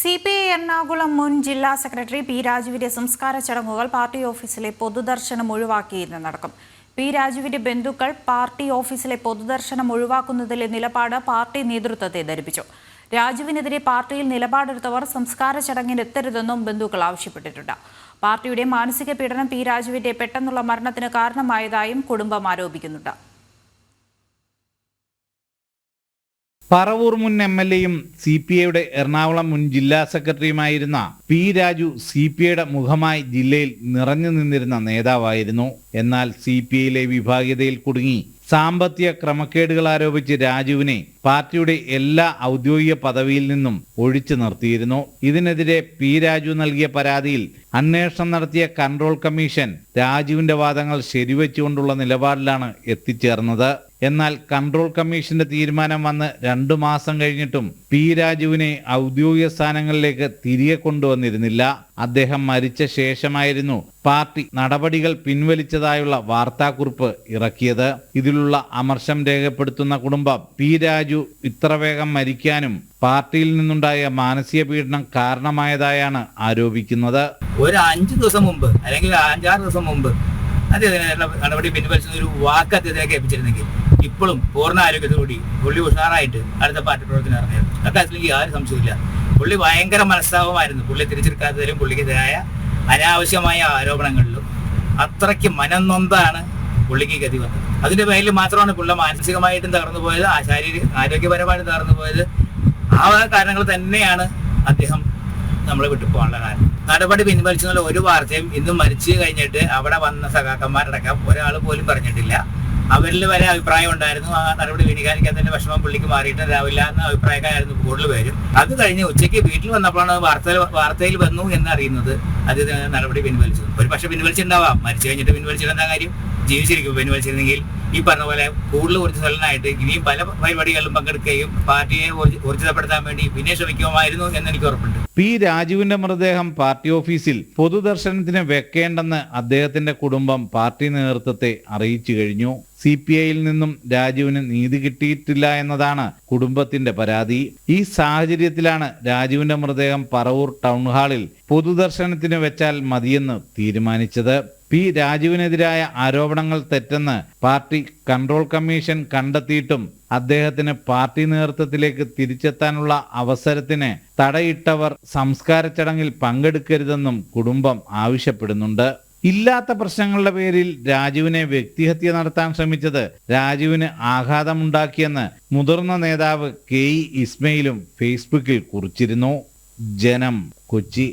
C P I Ernakulam മുൻ ജില്ലാ secretary P രാജുവിന്റെ സംസ്കാര ചടങ്ങുകൾ പാർട്ടി ഓഫീസിലെ പൊതുദർശനം ഒഴിവാക്കി ഇന്ന് നടക്കും. പി രാജുവിന്റെ ബന്ധുക്കൾ പാർട്ടി ഓഫീസിലെ പൊതുദർശനം ഒഴിവാക്കുന്നതിലെ നിലപാട് പാർട്ടി നേതൃത്വത്തെ ധരിപ്പിച്ചു. രാജുവിനെതിരെ പാർട്ടിയിൽ നിലപാടെടുത്തവർ സംസ്കാര ചടങ്ങിന് എത്തരുതെന്നും ബന്ധുക്കൾ ആവശ്യപ്പെട്ടിട്ടുണ്ട്. പാർട്ടിയുടെ മാനസിക പീഡനം പി രാജുവിന്റെ പെട്ടെന്നുള്ള മരണത്തിന് കാരണമായതായും കുടുംബം ആരോപിക്കുന്നുണ്ട്. പറവൂർ മുൻ എം എൽ എയും സി പി ഐയുടെ എറണാകുളം മുൻ ജില്ലാ സെക്രട്ടറിയുമായിരുന്ന പി രാജു സി പി ഐയുടെ മുഖമായി ജില്ലയിൽ നിറഞ്ഞു നിന്നിരുന്ന നേതാവായിരുന്നു. എന്നാൽ സി പി ഐയിലെ വിഭാഗീയതയിൽ കുടുങ്ങി. സാമ്പത്തിക ക്രമക്കേടുകൾ ആരോപിച്ച് രാജുവിനെ പാർട്ടിയുടെ എല്ലാ ഔദ്യോഗിക പദവിയിൽ നിന്നും ഒഴിച്ചു നിർത്തിയിരുന്നു. ഇതിനെതിരെ പി രാജു നൽകിയ പരാതിയിൽ അന്വേഷണം നടത്തിയ കൺട്രോൾ കമ്മീഷൻ രാജുവിന്റെ വാദങ്ങൾ ശരിവെച്ചുകൊണ്ടുള്ള നിലപാടിലാണ് എത്തിച്ചേർന്നത്. എന്നാൽ കൺട്രോൾ കമ്മീഷന്റെ തീരുമാനം വന്ന് രണ്ടു മാസം കഴിഞ്ഞിട്ടും പി രാജുവിനെ ഔദ്യോഗിക സ്ഥാനങ്ങളിലേക്ക് തിരികെ കൊണ്ടുവന്നിരുന്നില്ല. അദ്ദേഹം മരിച്ച ശേഷമായിരുന്നു പാർട്ടി നടപടികൾ പിൻവലിച്ചതായുള്ള വാർത്താക്കുറിപ്പ് ഇറക്കിയത്. ഇതിലുള്ള അമർഷം രേഖപ്പെടുത്തുന്ന കുടുംബം പി രാജു ഇത്ര വേഗം മരിക്കാനും പാർട്ടിയിൽ നിന്നുണ്ടായ മാനസിക പീഡനം കാരണമായതായാണ് ആരോപിക്കുന്നത്. ഒരു അഞ്ചു ദിവസം മുമ്പ് അല്ലെങ്കിൽ അഞ്ചാറ് ദിവസം മുമ്പ് അദ്ദേഹത്തിന് നടപടി പിൻവലിച്ച ഒരു വാക്ക് അദ്ദേഹത്തെ കേൾപ്പിച്ചിരുന്നെങ്കിൽ ഇപ്പോഴും പൂർണ ആരോഗ്യത്തോടുകൂടി പുള്ളി ഉഷാറായിട്ട് അടുത്ത പാർട്ടി പ്രവർത്തനം ഇറങ്ങിയത് അക്കാര്യത്തിൽ യാതൊരു സംശയമില്ല പുള്ളി ഭയങ്കര മനസ്താപമായിരുന്നു. പുള്ളി തിരിച്ചെടുക്കാത്തതിലും പുള്ളിക്കെതിരായ അനാവശ്യമായ ആരോപണങ്ങളിലും അത്രയ്ക്ക് മനംനൊന്താണ് പുള്ളിക്ക് ഗതി വന്നത്. അതിന്റെ പേരിൽ മാത്രമാണ് പുള്ള മാനസികമായിട്ടും തകർന്നു പോയത് ആ ശാരീരിക ആരോഗ്യപരമായിട്ടും തകർന്നു പോയത്. ആ കാരണങ്ങൾ തന്നെയാണ് അദ്ദേഹം നമ്മളെ വിട്ടു പോകാനുള്ള കാരണം. നടപടി പിൻവലിച്ചെന്നുള്ള ഒരു വാർത്തയും ഇന്ന് മരിച്ചു കഴിഞ്ഞിട്ട് അവിടെ വന്ന സഖാക്കന്മാരടക്കം ഒരാൾ പോലും പറഞ്ഞിട്ടില്ല. അവരിൽ വരെ അഭിപ്രായം ഉണ്ടായിരുന്നു. ആ നടപടി പിൻവലിക്കാത്തതിന്റെ വിഷമം പുള്ളിക്ക് മാറിയിട്ട് രാവില്ല എന്ന അഭിപ്രായക്കാരായിരുന്നു കൂടുതൽ പേരും. അത് കഴിഞ്ഞ് ഉച്ചയ്ക്ക് വീട്ടിൽ വന്നപ്പോഴാണ് വാർത്തയിൽ വാർത്തയിൽ വന്നു എന്ന് അറിയുന്നത് അത് നടപടി പിൻവലിച്ചു. ഒരു പക്ഷെ പിൻവലിച്ചിട്ടുണ്ടാവാം. മരിച്ചു കഴിഞ്ഞിട്ട് പിൻവലിച്ചിട്ട് എന്താ കാര്യം? ജീവിച്ചിരിക്കും. പിൻവലിച്ചിരുന്നെങ്കിൽ ഈ പറഞ്ഞ പോലെ കൂടുതൽ ഊർജസ്വലനായിട്ട് ഇനിയും പല പരിപാടികളിലും പങ്കെടുക്കുകയും പാർട്ടിയെ ഊർജ- ഊർജിതപ്പെടുത്താൻ വേണ്ടി പിന്നെ ശ്രമിക്കുമായിരുന്നു എന്ന് എനിക്ക് ഉറപ്പുണ്ട്. പി രാജുവിന്റെ മൃതദേഹം പാർട്ടി ഓഫീസിൽ പൊതുദർശനത്തിന് വെക്കേണ്ടെന്ന് അദ്ദേഹത്തിന്റെ കുടുംബം പാർട്ടി നേതൃത്വത്തെ അറിയിച്ചു കഴിഞ്ഞു. സി പി ഐയിൽ നിന്നും രാജുവിന് നീതി കിട്ടിയിട്ടില്ല എന്നതാണ് കുടുംബത്തിന്റെ പരാതി. ഈ സാഹചര്യത്തിലാണ് രാജുവിന്റെ മൃതദേഹം പറവൂർ ടൗൺ ഹാളിൽ പൊതുദർശനത്തിന് വെച്ചാൽ മതിയെന്ന് തീരുമാനിച്ചത്. പി രാജുവിനെതിരായ ആരോപണങ്ങൾ തെറ്റെന്ന് പാർട്ടി കൺട്രോൾ കമ്മീഷൻ കണ്ടെത്തിയിട്ടും അദ്ദേഹത്തിന് പാർട്ടി നേതൃത്വത്തിലേക്ക് തിരിച്ചെത്താനുള്ള അവസരത്തിന് തടയിട്ടവർ സംസ്കാര ചടങ്ങിൽ പങ്കെടുക്കരുതെന്നും കുടുംബം ആവശ്യപ്പെടുന്നുണ്ട്. ഇല്ലാത്ത പ്രശ്നങ്ങളുടെ പേരിൽ രാജുവിനെ വ്യക്തിഹത്യ നടത്താൻ ശ്രമിച്ചത് രാജുവിന് ആഘാതമുണ്ടാക്കിയെന്ന് മുതിർന്ന നേതാവ് കെ ഇ ഇസ്മയിലും ഫേസ്ബുക്കിൽ കുറിച്ചിരുന്നു. ജനം കൊച്ചി.